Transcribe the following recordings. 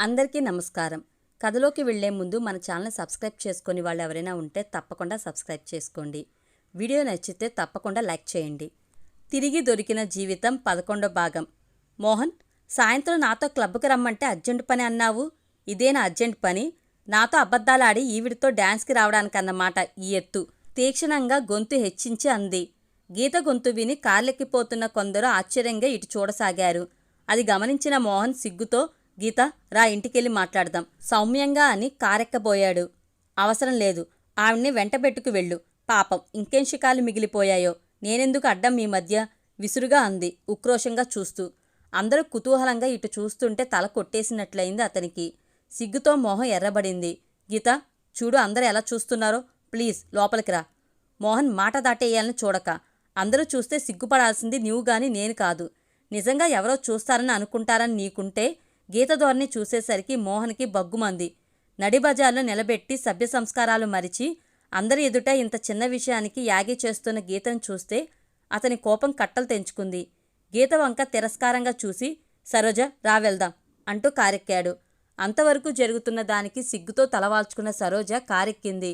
అందరికీ నమస్కారం. కథలోకి వెళ్ళే ముందు మన ఛానల్ సబ్స్క్రైబ్ చేసుకొని వాళ్ళు ఎవరైనా ఉంటే తప్పకుండా సబ్స్క్రైబ్ చేసుకోండి. వీడియో నచ్చితే తప్పకుండా లైక్ చేయండి. తిరిగి దొరికిన జీవితం పదకొండో భాగం. మోహన్ సాయంత్రం నాతో క్లబ్కి రమ్మంటే అర్జెంట్ పని అన్నావు? ఇదేనా అర్జెంట్ పని. నాతో అబద్ధాలాడి ఈవిడితో డ్యాన్స్కి రావడానికన్నమాట ఈ ఎత్తు. తీక్షణంగా గొంతు హెచ్చించి అంది. గీత గొంతు విని కార్లెక్కిపోతున్న కొందరు ఆశ్చర్యంగా ఇటు చూడసాగారు. అది గమనించిన మోహన్ సిగ్గుతో గీత రా ఇంటికెళ్ళి మాట్లాడదాం. సౌమ్యంగా అని కారెక్కబోయాడు. అవసరం లేదు. ఆవిడ్ని వెంటబెట్టుకు వెళ్ళు. పాపం ఇంకేం శిఖాలు మిగిలిపోయాయో? నేనెందుకు అడ్డం మీ మధ్య? విసురుగా అంది ఉక్రోషంగా చూస్తూ. అందరూ కుతూహలంగా ఇటు చూస్తుంటే తల కొట్టేసినట్లయింది అతనికి. సిగ్గుతో మొహం ఎర్రబడింది. గీత చూడు అందరూ ఎలా చూస్తున్నారో? ప్లీజ్ లోపలికి రా. మోహన్ మాట దాటేయాలని చూడక. అందరూ చూస్తే సిగ్గుపడాల్సింది నీవు గాని నేను కాదు. నిజంగా ఎవరో చూస్తారని అనుకుంటారని నీకుంటే గీతధోరణి చూసేసరికి మోహన్కి బగ్గుమంది. నడిబజార్లో నిలబెట్టి సభ్య సంస్కారాలు మరిచి అందరి ఎదుట ఇంత చిన్న విషయానికి యాగి చేస్తున్న గీతను చూస్తే అతని కోపం కట్టలు తెంచుకుంది. గీత వంక తిరస్కారంగా చూసి సరోజ రావెళ్దాం అంటూ కారెక్కాడు. అంతవరకు జరుగుతున్న దానికి సిగ్గుతో తలవాల్చుకున్న సరోజ కారెక్కింది.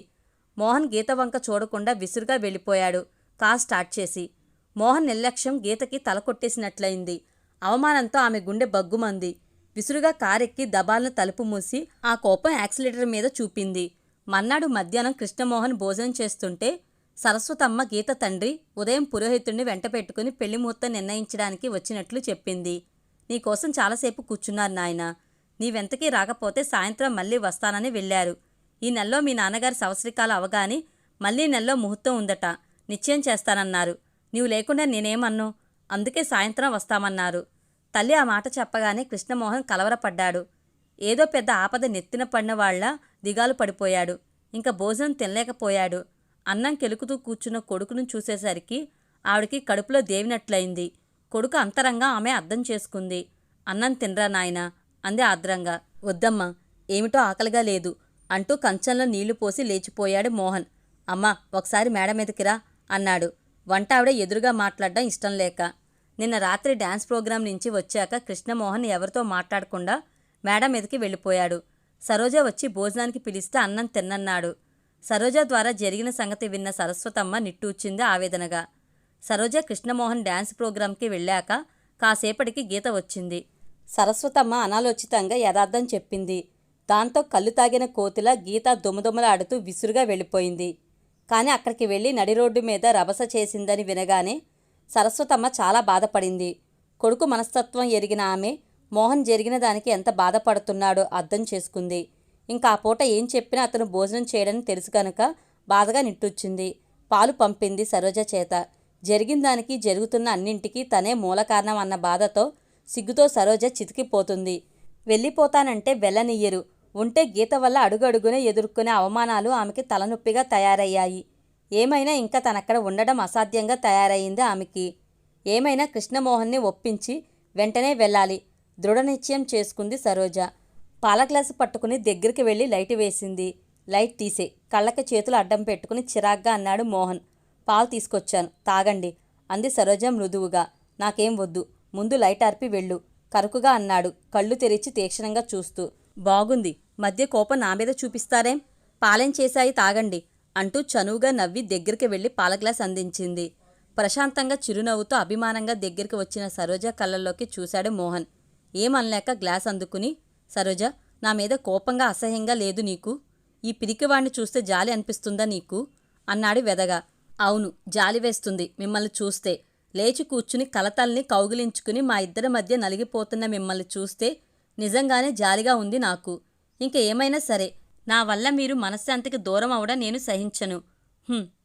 మోహన్ గీత వంక చూడకుండా విసురుగా వెళ్ళిపోయాడు కార్ స్టార్ట్ చేసి. మోహన్ నిర్లక్ష్యం గీతకి తల కొట్టేసినట్లయింది అవమానంతో ఆమె గుండె బగ్గుమంది. విసురుగా కారెక్కి దబాలను తలుపు మూసి ఆ కోపం యాక్సిలేటర్ మీద చూపింది. మన్నాడు మధ్యాహ్నం కృష్ణమోహన్ భోజనం చేస్తుంటే సరస్వతమ్మ గీత తండ్రి ఉదయం పురోహితుడిని వెంట పెట్టుకుని పెళ్ళి ముహూర్తం నిర్ణయించడానికి వచ్చినట్లు చెప్పింది. నీకోసం చాలాసేపు కూర్చున్నారు నాయన. నీవెంతకీ రాకపోతే సాయంత్రం మళ్ళీ వస్తానని వెళ్ళారు. ఈ నెలలో మీ నాన్నగారి సంవత్సరికాలు అవగాని మళ్ళీ నెలలో ముహూర్తం ఉందట. నిశ్చయం చేస్తానన్నారు. నీవు లేకుండా నేనేమన్ను? అందుకే సాయంత్రం వస్తామన్నారు. తల్లి ఆ మాట చెప్పగానే కృష్ణమోహన్ కలవరపడ్డాడు. ఏదో పెద్ద ఆపద నెత్తిన పడినవాళ్ళ దిగాలు పడిపోయాడు. ఇంకా భోజనం తినలేకపోయాడు. అన్నం కెలుకుతూ కూర్చున్న కొడుకును చూసేసరికి ఆవిడికి కడుపులో దేవినట్లయింది. కొడుకు అంతరంగా ఆమె అర్థం చేసుకుంది. అన్నం తినరా నాయనా? అంది ఆద్రంగా. వద్దమ్మా ఏమిటో ఆకలిగా లేదు అంటూ కంచంలో నీళ్ళు పోసి లేచిపోయాడు మోహన్. అమ్మా ఒకసారి మేడ మీదకిరా అన్నాడు. వంట ఆవిడ ఎదురుగా మాట్లాడడం ఇష్టం లేక. నిన్న రాత్రి డ్యాన్స్ ప్రోగ్రాం నుంచి వచ్చాక కృష్ణమోహన్ ఎవరితో మాట్లాడకుండా మేడ మీదకి వెళ్ళిపోయాడు. సరోజ వచ్చి భోజనానికి పిలిస్తే అన్నం తిన్నన్నాడు. సరోజ ద్వారా జరిగిన సంగతి విన్న సరస్వతమ్మ నిట్టూచింది ఆవేదనగా. సరోజ కృష్ణమోహన్ డ్యాన్స్ ప్రోగ్రాంకి వెళ్ళాక కాసేపటికి గీత వచ్చింది. సరస్వతమ్మ అనాలోచితంగా యథార్థం చెప్పింది. దాంతో కళ్ళు తాగిన కోతిలా గీత దుమదుమలాడుతూ విసురుగా వెళ్ళిపోయింది. కానీ అక్కడికి వెళ్ళి నడి రోడ్డు మీద రభస చేసిందని వినగానే సరస్వతమ్మ చాలా బాధపడింది. కొడుకు మనస్తత్వం ఎరిగిన ఆమె మోహన్ జరిగిన దానికి ఎంత బాధపడుతున్నాడో అర్థం చేసుకుంది. ఇంకా ఆ పూట ఏం చెప్పినా అతను భోజనం చేయడని తెలుసు కనుక బాధగా నిట్టొచ్చింది పాలు పంపింది సరోజ చేత. జరిగిన దానికి జరుగుతున్న అన్నింటికీ తనే మూల కారణం అన్న బాధతో సిగ్గుతో సరోజ చితికిపోతుంది. వెళ్ళిపోతానంటే వెళ్ళనియ్యరు. ఉంటే గీత వల్ల అడుగడుగునే ఎదుర్కొనే అవమానాలు ఆమెకి తలనొప్పిగా తయారయ్యాయి. ఏమైనా ఇంకా తనక్కడ ఉండడం అసాధ్యంగా తయారయ్యింది ఆమెకి. ఏమైనా కృష్ణమోహన్ని ఒప్పించి వెంటనే వెళ్ళాలి. దృఢనిశ్చయం చేసుకుంది సరోజ. పాల గ్లాసు పట్టుకుని దగ్గరికి వెళ్ళి లైట్ వేసింది. లైట్ తీసే. కళ్ళకి చేతులు అడ్డం పెట్టుకుని చిరాగ్గా అన్నాడు మోహన్. పాలు తీసుకొచ్చాను. తాగండి అంది సరోజ మృదువుగా. నాకేం వద్దు. ముందు లైట్ ఆర్పి వెళ్ళు. కరుకుగా అన్నాడు. కళ్ళు తెరిచి తీక్షణంగా చూస్తూ. బాగుంది. మధ్య కోపం నా మీద చూపిస్తారేం? పాలెం చేశాయి? తాగండి. అంటూ చనువుగా నవ్వి దగ్గరికి వెళ్ళి పాల గ్లాస్ అందించింది. ప్రశాంతంగా చిరునవ్వుతో అభిమానంగా దగ్గరికి వచ్చిన సరోజ కళ్ళల్లోకి చూశాడు మోహన్. ఏమనలేక గ్లాస్ అందుకుని సరోజ నా మీద కోపంగా అసహ్యంగా లేదు నీకు. ఈ పిరికివాణ్ణి చూస్తే జాలి అనిపిస్తుందా నీకు? అన్నాడు వెదగా. అవును జాలి వేస్తుంది మిమ్మల్ని చూస్తే. లేచి కూర్చుని కలతల్ని కౌగిలించుకుని మా ఇద్దరి మధ్య నలిగిపోతున్న మిమ్మల్ని చూస్తే నిజంగానే జాలిగా ఉంది నాకు. ఇంక ఏమైనా సరే నా వల్ల మీరు మనశ్శాంతికి దూరం అవడం నేను సహించను.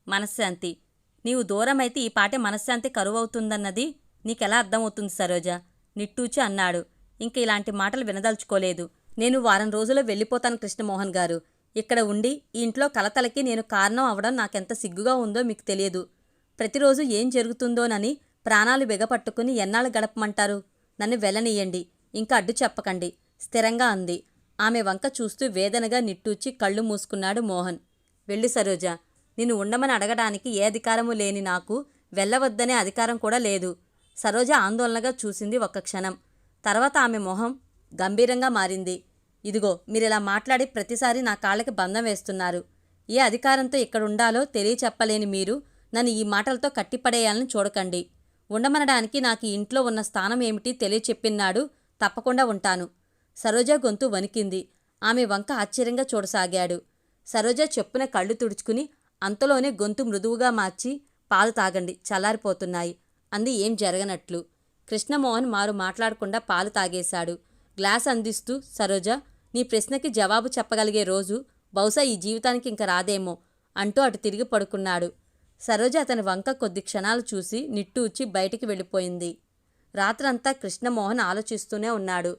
మనశ్శాంతి. నీవు దూరమైతే ఈ పాటే మనశ్శాంతి కరువవుతుందన్నది నీకెలా అర్థమవుతుంది సరోజ? నిట్టూచి అన్నాడు. ఇంక ఇలాంటి మాటలు వినదలుచుకోలేదు. నేను వారం రోజుల్లో వెళ్ళిపోతాను కృష్ణమోహన్ గారు. ఇక్కడ ఉండి ఈ ఇంట్లో కలతలకి నేను కారణం అవడం నాకెంత సిగ్గుగా ఉందో మీకు తెలియదు. ప్రతిరోజు ఏం జరుగుతుందోనని ప్రాణాలు బిగపట్టుకుని ఎన్నాళ్ళు గడపమంటారు? నన్ను వెళ్ళనీయండి. ఇంకా అడ్డు చెప్పకండి. స్థిరంగా అంది. ఆమె వంక చూస్తూ వేదనగా నిట్టూచి కళ్ళు మూసుకున్నాడు మోహన్. వెళ్ళి సరోజ నిన్ను ఉండమని అడగడానికి ఏ అధికారము లేని నాకు వెళ్ళవద్దనే అధికారం కూడా లేదు సరోజ ఆందోళనగా చూసింది ఒక్క క్షణం. తర్వాత ఆమె మొహం గంభీరంగా మారింది. ఇదిగో మీరిలా మాట్లాడి ప్రతిసారి నా కాళ్ళకి బంధం వేస్తున్నారు. ఏ అధికారంతో ఇక్కడుండాలో తెలియచెప్పలేని మీరు నన్ను ఈ మాటలతో కట్టిపడేయాలని చూడకండి. ఉండమనడానికి నాకు ఇంట్లో ఉన్న స్థానం ఏమిటి తెలియచెప్పినాడు తప్పకుండా ఉంటాను. సరోజ గొంతు వణికింది. ఆమె వంక ఆశ్చర్యంగా చూడసాగాడు. సరోజ చెప్పున కళ్ళు తుడుచుకుని అంతలోనే గొంతు మృదువుగా మార్చి పాలు తాగండి చల్లారిపోతున్నాయి అంది ఏం జరగనట్లు. కృష్ణమోహన్ మారు మాట్లాడకుండా పాలు తాగేశాడు. గ్లాస్ అందిస్తూ సరోజ నీ ప్రశ్నకి జవాబు చెప్పగలిగే రోజు బహుశా ఈ జీవితానికి ఇంక రాదేమో అంటూ అటు తిరిగి పడుకున్నాడు. సరోజ అతని వంక కొద్ది క్షణాలు చూసి నిట్టూచి బయటికి వెళ్ళిపోయింది. రాత్రంతా కృష్ణమోహన్ ఆలోచిస్తూనే ఉన్నాడు.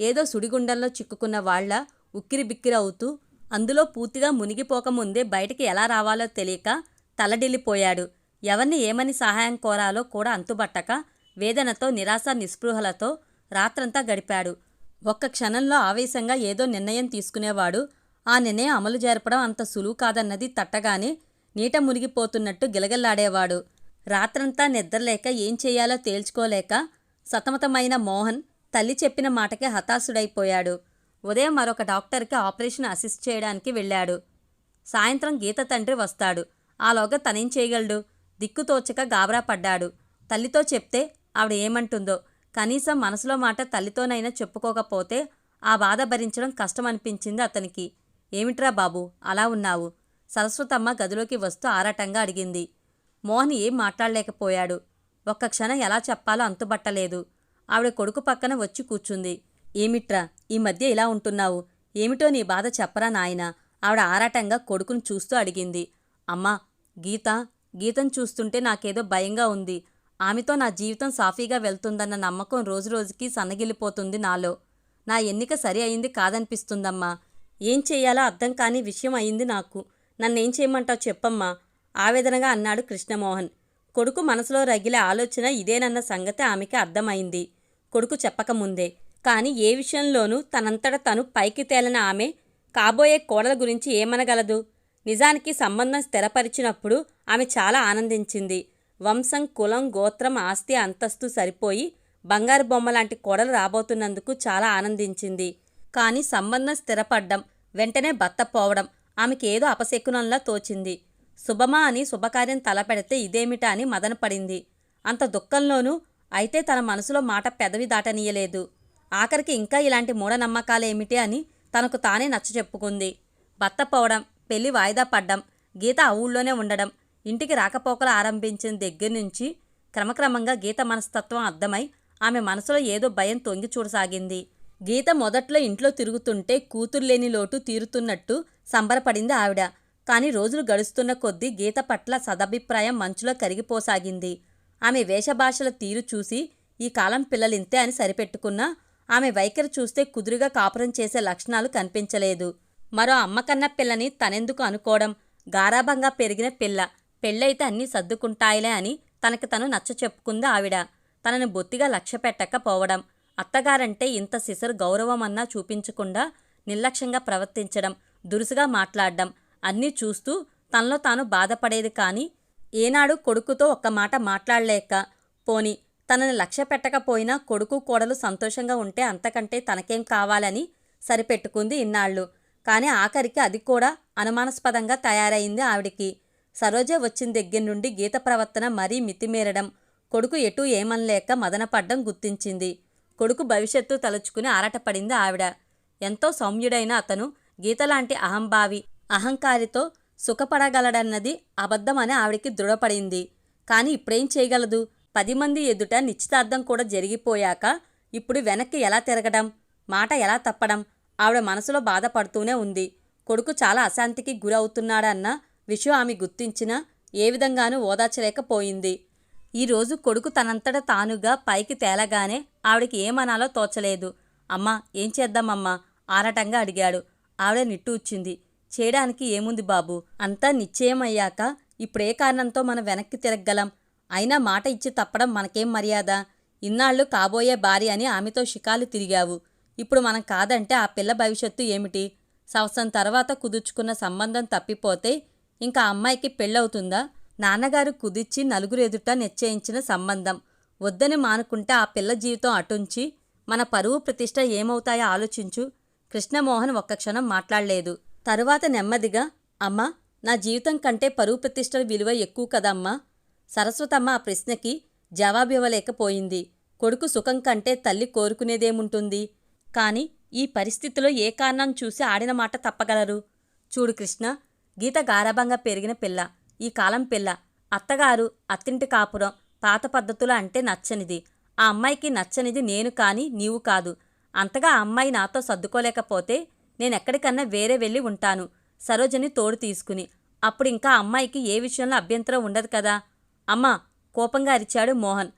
ఏదో సుడిగుండంలో చిక్కుకున్న వాళ్ళ ఉక్కిరిబిక్కిరి అవుతూ అందులో పూర్తిగా మునిగిపోకముందే బయటికి ఎలా రావాలో తెలియక తలడిల్లిపోయాడు. ఎవరిని ఏమని సహాయం కోరాలో కూడా అంతుబట్టక వేదనతో నిరాశ నిస్పృహలతో రాత్రంతా గడిపాడు. ఒక్క క్షణంలో ఆవేశంగా ఏదో నిర్ణయం తీసుకునేవాడు. ఆ నిర్ణయం అమలు జరపడం అంత సులువు కాదన్నది తట్టగానే నీట మునిగిపోతున్నట్టు గిలగల్లాడేవాడు. రాత్రంతా నిద్రలేక ఏం చేయాలో తేల్చుకోలేక సతమతమైన మోహన్ తల్లి చెప్పిన మాటకే హతాశుడైపోయాడు. ఉదయం మరొక డాక్టర్కి ఆపరేషన్ అసిస్ట్ చేయడానికి వెళ్ళాడు. సాయంత్రం గీత తండ్రి వస్తాడు. ఆలోగా తనేం చేయగలడు? దిక్కుతోచక గాబరా పడ్డాడు. తల్లితో చెప్తే ఆవిడ ఏమంటుందో కనీసం మనసులో మాట తల్లితోనైనా చెప్పుకోకపోతే ఆ బాధ భరించడం కష్టమనిపించింది అతనికి. ఏమిట్రా బాబు అలా ఉన్నావు? సరస్వతమ్మ గదిలోకి వస్తూ ఆరాటంగా అడిగింది. మోహన్ ఏం మాట్లాడలేకపోయాడు. ఒక్క క్షణం ఎలా చెప్పాలో అంతుబట్టలేదు. ఆవిడ కొడుకు పక్కన వచ్చి కూర్చుంది. ఏమిట్రా? ఈ మధ్య ఇలా ఉంటున్నావు? ఏమిటో నీ బాధ చెప్పరా నాయనా? ఆవిడ ఆరాటంగా కొడుకును చూస్తూ అడిగింది. అమ్మా గీత గీతను చూస్తుంటే నాకేదో భయంగా ఉంది. ఆమెతో నా జీవితం సాఫీగా వెళ్తుందన్న నమ్మకం రోజురోజుకి సన్నగిల్లిపోతుంది నాలో. నా ఎన్నిక సరి అయింది కాదనిపిస్తుందమ్మా. ఏం చెయ్యాలో అర్థం కాని విషయం అయింది నాకు. నన్నేం చేయమంటావు చెప్పమ్మా? ఆవేదనగా అన్నాడు కృష్ణమోహన్. కొడుకు మనసులో రగిలే ఆలోచన ఇదేనన్న సంగతి ఆమెకి అర్థమైంది. కొడుకు చెప్పకముందే. కానీ ఏ విషయంలోనూ తనంతట తను పైకి తేలిన ఆమె కాబోయే కోడల గురించి ఏమనగలదు. నిజానికి సంబంధం స్థిరపరిచినప్పుడు ఆమె చాలా ఆనందించింది. వంశం కులం గోత్రం ఆస్తి అంతస్తు సరిపోయి బంగారు బొమ్మ లాంటి కోడలు రాబోతున్నందుకు చాలా ఆనందించింది. కానీ సంబంధం స్థిరపడ్డం వెంటనే భర్త పోవడం ఆమెకేదో అపశకునంలా తోచింది. శుభమా అని శుభకార్యం తలపెడితే ఇదేమిటా అని మదనపడింది. అంత దుఃఖంలోనూ అయితే తన మనసులో మాట పెదవి దాటనీయలేదు. ఆఖరికి ఇంకా ఇలాంటి మూఢనమ్మకాలేమిటి అని తనకు తానే నచ్చ చెప్పుకుంది. భర్త పోవడం పెళ్ళి వాయిదా పడ్డం గీత ఆ ఊళ్ళోనే ఉండడం ఇంటికి రాకపోకలు ఆరంభించిన దగ్గర నుంచి క్రమక్రమంగా గీత మనస్తత్వం అర్థమై ఆమె మనసులో ఏదో భయం తొంగి చూడసాగింది. గీత మొదట్లో ఇంట్లో తిరుగుతుంటే కూతురు లేని లోటు తీరుతున్నట్టు సంబరపడింది ఆవిడ. కానీ రోజులు గడుస్తున్న కొద్దీ గీత పట్ల సదభిప్రాయం మంచులో కరిగిపోసాగింది. ఆమె వేషభాషల తీరు చూసి ఈ కాలం పిల్లలింతే అని సరిపెట్టుకున్నా ఆమె వైఖరి చూస్తే కుదురుగా కాపురం చేసే లక్షణాలు కనిపించలేదు. మరో అమ్మకన్న పిల్లని తనెందుకు అనుకోవడం? గారాభంగా పెరిగిన పిల్ల పెళ్ళైతే అన్నీ సర్దుకుంటాయిలే అని తనకి తను నచ్చ చెప్పుకుంది ఆవిడ. తనని బొత్తిగా లక్ష్య పెట్టకపోవడం అత్తగారంటే ఇంత సిసరు గౌరవమన్నా చూపించకుండా నిర్లక్ష్యంగా ప్రవర్తించడం దురుసుగా మాట్లాడడం అన్నీ చూస్తూ తనలో తాను బాధపడేది కానీ ఏనాడు కొడుకుతో ఒక్క మాట మాట్లాడలేక పోని తనని లక్ష్య పెట్టకపోయినా కొడుకు కోడలు సంతోషంగా ఉంటే అంతకంటే తనకేం కావాలని సరిపెట్టుకుంది ఇన్నాళ్ళు. కానీ ఆఖరికి అది కూడా అనుమానాస్పదంగా తయారైంది ఆవిడికి. సరోజ వచ్చిన దగ్గర నుండి గీత ప్రవర్తన మరీ మితిమీరడం కొడుకు ఎటూ ఏమనలేక మదనపడ్డం గుర్తించింది. కొడుకు భవిష్యత్తు తలుచుకుని ఆరాటపడింది ఆవిడ. ఎంతో సౌమ్యుడైన అతను గీతలాంటి అహంభావి అహంకారితో సుఖపడగలడన్నది అబద్ధమని ఆవిడికి దృఢపడింది. కానీ ఇప్పుడేం చేయగలదు? పది మంది ఎదుట నిశ్చితార్థం కూడా జరిగిపోయాక ఇప్పుడు వెనక్కి ఎలా తిరగడం? మాట ఎలా తప్పడం? ఆవిడ మనసులో బాధపడుతూనే ఉంది. కొడుకు చాలా అశాంతికి గురవుతున్నాడన్న విషయం ఆమె గుర్తించినా ఏ విధంగానూ ఓదార్చలేకపోయింది. ఈరోజు కొడుకు తనంతట తానుగా పైకి తేలగానే ఆవిడకి ఏమనాలో తోచలేదు. అమ్మా ఏం చేద్దామమ్మా? ఆరాటంగా అడిగాడు. ఆవిడ నిట్టూర్చింది. చేయడానికి ఏముంది బాబు? అంతా నిశ్చయమయ్యాక ఇప్పుడే కారణంతో మనం వెనక్కి తిరగగలం. అయినా మాట ఇచ్చి తప్పడం మనకేం మర్యాద? ఇన్నాళ్ళు కాబోయే భార్య అని ఆమెతో షికాలు తిరిగావు. ఇప్పుడు మనం కాదంటే ఆ పిల్ల భవిష్యత్తు ఏమిటి? సంవత్సరం తర్వాత కుదుర్చుకున్న సంబంధం తప్పిపోతే ఇంకా అమ్మాయికి పెళ్ళవుతుందా? నాన్నగారు కుదిర్చి నలుగురు ఎదుట నిశ్చయించిన సంబంధం. వద్దని మానుకుంటే ఆ పిల్ల జీవితం అటుంచి మన పరువు ప్రతిష్ట ఏమవుతాయో ఆలోచించు. కృష్ణమోహన్ ఒక్క క్షణం మాట్లాడలేదు. తరువాత నెమ్మదిగా అమ్మా నా జీవితం కంటే పరువు ప్రతిష్టల విలువ ఎక్కువ కదమ్మా సరస్వతమ్మ ఆ ప్రశ్నకి జవాబివ్వలేకపోయింది. కొడుకు సుఖం కంటే తల్లి కోరుకునేదేముంటుంది? కాని ఈ పరిస్థితిలో ఏ కారణం చూసి ఆడిన మాట తప్పగలరు? చూడు కృష్ణ గీత గారాభంగా పెరిగిన పిల్ల ఈ కాలం పిల్ల. అత్తగారు అత్తింటి కాపురం పాత పద్ధతులు అంటే నచ్చనిది. ఆ అమ్మాయికి నచ్చనిది నేను కాని నీవు కాదు. అంతగా ఆ అమ్మాయి నాతో సర్దుకోలేకపోతే నేనెక్కడికన్నా వేరే వెళ్ళి ఉంటాను. సరోజని తోడు తీసుకుని. అప్పుడు ఇంకా అమ్మాయికి ఏ విషయంలో అభ్యంతరం ఉండదు కదా? అమ్మా కోపంగా అరిచాడు మోహన్.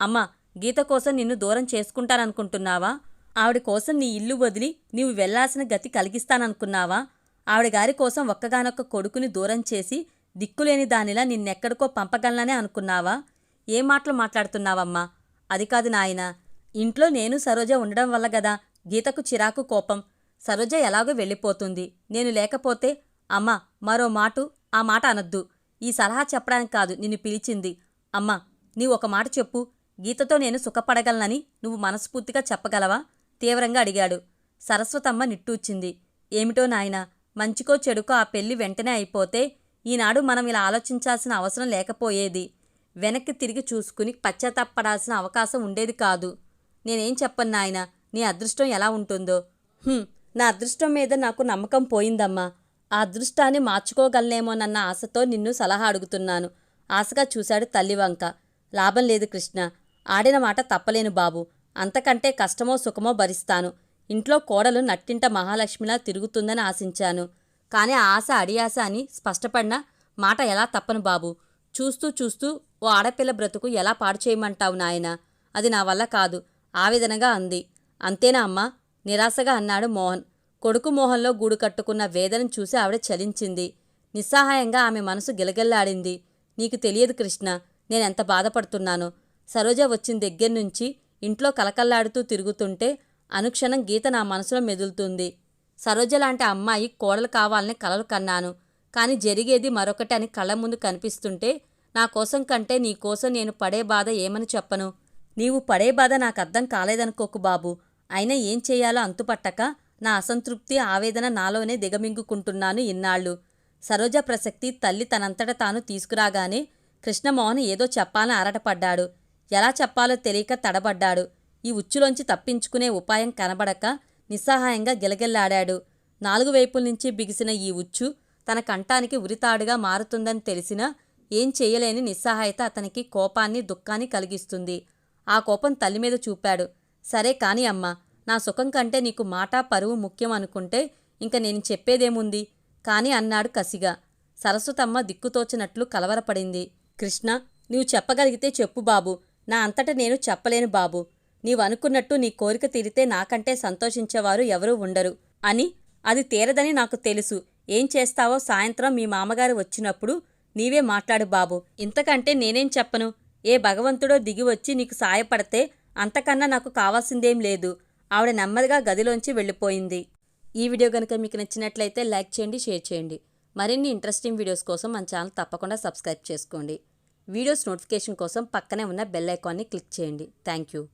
అమ్మా గీత కోసం నిన్ను దూరం చేసుకుంటాననుకుంటున్నావా? ఆవిడ కోసం నీ ఇల్లు వదిలి నీవు వెళ్ళాల్సిన గతి కలిగిస్తాననుకున్నావా? ఆవిడ గారి కోసం ఒక్కగానొక్క కొడుకుని దూరం చేసి దిక్కులేని దానిలా నిన్నెక్కడికో పంపగలననే అనుకున్నావా? ఏ మాటలు మాట్లాడుతున్నావమ్మా? అది కాదు నాయనా. ఇంట్లో నేను సరోజ ఉండడం వల్ల గదా గీతకు చిరాకు కోపం. సరోజ ఎలాగో వెళ్ళిపోతుంది. నేను లేకపోతే అమ్మా మరో మాటు ఆ మాట అనద్దు. ఈ సలహా చెప్పడానికి కాదు నిన్ను పిలిచింది. అమ్మా నీవు ఒక మాట చెప్పు. గీతతో నేను సుఖపడగలనని నువ్వు మనస్ఫూర్తిగా చెప్పగలవా? తీవ్రంగా అడిగాడు. సరస్వతమ్మ నిట్టూచింది ఏమిటో నాయనా మంచికో చెడుకో ఆ పెళ్ళి వెంటనే అయిపోతే ఈనాడు మనం ఇలా ఆలోచించాల్సిన అవసరం లేకపోయేది. వెనక్కి తిరిగి చూసుకుని పశ్చాత్తాపడాల్సిన అవకాశం ఉండేది కాదు. నేనేం చెప్పను నాయనా నీ అదృష్టం ఎలా ఉంటుందో? నా అదృష్టం మీద నాకు నమ్మకం పోయిందమ్మా. ఆ అదృష్టాన్ని మార్చుకోగలనేమోనన్న ఆశతో నిన్ను సలహా అడుగుతున్నాను. ఆశగా చూశాడు తల్లివంక లాభం లేదు కృష్ణ. ఆడిన మాట తప్పలేను బాబు. అంతకంటే కష్టమో సుఖమో భరిస్తాను. ఇంట్లో కోడలు నట్టింట మహాలక్ష్మిలా తిరుగుతుందని ఆశించాను. కానీ ఆ ఆశ అడియాశ అని స్పష్టపడిన మాట ఎలా తప్పను బాబు. చూస్తూ చూస్తూ ఓ ఆడపిల్ల బ్రతుకు ఎలా పాడు చేయమంటావు నాయనా? అది నా వల్ల కాదు. ఆవేదనగా అంది. అంతేనా అమ్మా? నిరాశగా అన్నాడు మోహన్. కొడుకు మోహన్లో గూడు కట్టుకున్న వేదనను చూసి ఆవిడ చలించింది. నిస్సహాయంగా ఆమె మనసు గిలగిల్లాడింది. నీకు తెలియదు కృష్ణ నేనెంత బాధపడుతున్నానో. సరోజ వచ్చిన దగ్గర నుంచి ఇంట్లో కలకల్లాడుతూ తిరుగుతుంటే అనుక్షణం గీత నా మనసులో మెదులుతుంది. సరోజ లాంటి అమ్మాయి కోడలు కావాలని కలలు కన్నాను. కానీ జరిగేది మరొకటి అని కళ్ళ ముందు కనిపిస్తుంటే నా కోసం కంటే నీ కోసం నేను పడే బాధ ఏమని చెప్పను? నీవు పడే బాధ నాకు అర్థం కాలేదనుకోకు బాబు. అయినా ఏం చేయాలో అంతుపట్టక నా అసంతృప్తి ఆవేదన నాలోనే దిగమింగుకుంటున్నాను ఇన్నాళ్ళు. సరోజ ప్రసక్తి తల్లి తనంతట తాను తీసుకురాగానే కృష్ణమోహన్ ఏదో చెప్పాలని అరటపడ్డాడు ఎలా చెప్పాలో తెలియక తడబడ్డాడు. ఈ ఉచ్చులోంచి తప్పించుకునే ఉపాయం కనబడక నిస్సహాయంగా గిలగిల్లాడాడు. నాలుగు వైపుల నుంచి బిగిసిన ఈ ఉచ్చు తన కంఠానికి ఉరితాడుగా మారుతుందని తెలిసినా ఏం చేయలేని నిస్సహాయత అతనికి కోపాన్ని దుఃఖాన్ని కలిగిస్తుంది. ఆ కోపం తల్లి మీద చూపాడు. సరే కాని అమ్మా నా సుఖం కంటే నీకు మాట పరువు ముఖ్యం అనుకుంటే ఇంక నేను చెప్పేదేముంది? కాని అన్నాడు కసిగా. సరస్వతమ్మ దిక్కుతోచినట్లు కలవరపడింది. కృష్ణ నీవు చెప్పగలిగితే చెప్పు బాబు. నా అంతట నేను చెప్పలేను బాబు. నీవు అనుకున్నట్టు నీ కోరిక తీరితే నాకంటే సంతోషించేవారు ఎవరూ ఉండరు. అని అది తీరదని నాకు తెలుసు. ఏం చేస్తావో సాయంత్రం మీ మామగారు వచ్చినప్పుడు నీవే మాట్లాడు బాబు. ఇంతకంటే నేనేం చెప్పను? ఏ భగవంతుడో దిగివచ్చి నీకు సాయపడితే అంతకన్నా నాకు కావాల్సిందేం లేదు. ఆవిడ నెమ్మదిగా గదిలోంచి వెళ్ళిపోయింది. ఈ వీడియో కనుక మీకు నచ్చినట్లయితే లైక్ చేయండి షేర్ చేయండి. మరిన్ని ఇంట్రెస్టింగ్ వీడియోస్ కోసం మన ఛానల్ తప్పకుండా సబ్స్క్రైబ్ చేసుకోండి. వీడియోస్ నోటిఫికేషన్ కోసం పక్కనే ఉన్న బెల్ ఐకాన్ని క్లిక్ చేయండి. Thank you.